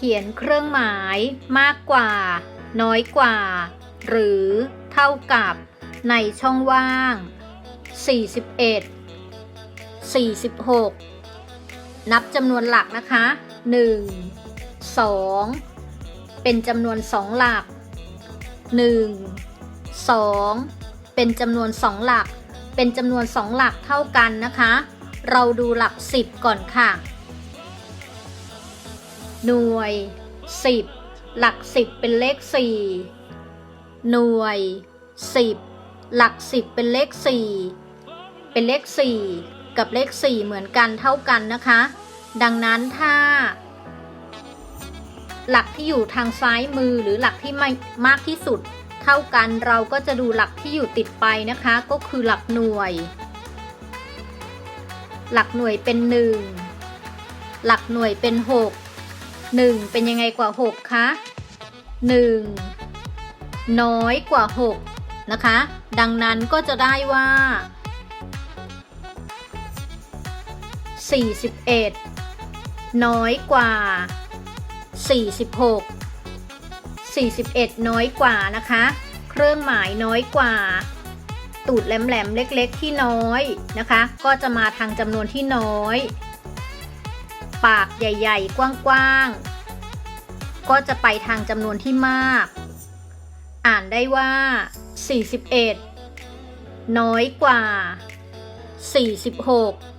เขียนเครื่องหมายมากกว่า น้อยกว่า หรือเท่ากับ ในช่องว่าง 41 46 นับจำนวนหลักนะคะ 1 2 เป็นจำนวน2หลัก 1 2 เป็นจำนวน2หลัก เป็นจำนวน2หลักเท่ากันนะคะ เราดูหลัก 10 ก่อนค่ะ หน่วย 10 หลัก 10 เป็นเลข 4 หน่วย 10 หลัก 10 เป็นเลข 4 เป็นเลข 4 กับเลข 4 เหมือนกันเท่ากันนะคะ ดังนั้นถ้า หลักที่อยู่ทางซ้ายมือหรือหลักที่ไม่มากที่สุดเท่ากันเราก็จะดูหลักที่อยู่ติดไปนะคะ ก็คือหลักหน่วย หลักหน่วยเป็น 1 หลักหน่วยเป็น 6 1 เป็นยังไงกว่า 6 คะ 1 น้อยกว่า 6 นะคะ ดังนั้นก็จะได้ว่า 41 น้อยกว่า 46 41 น้อยกว่านะคะ เครื่องหมายน้อยกว่า ตูดแหลมๆเล็ก ๆ ที่น้อยนะคะ ก็จะมาทางจำนวนที่น้อย ปากใหญ่ๆ กว้างๆ ก็จะไปทางจำนวนที่มาก อ่านได้ว่า 41 น้อยกว่า 46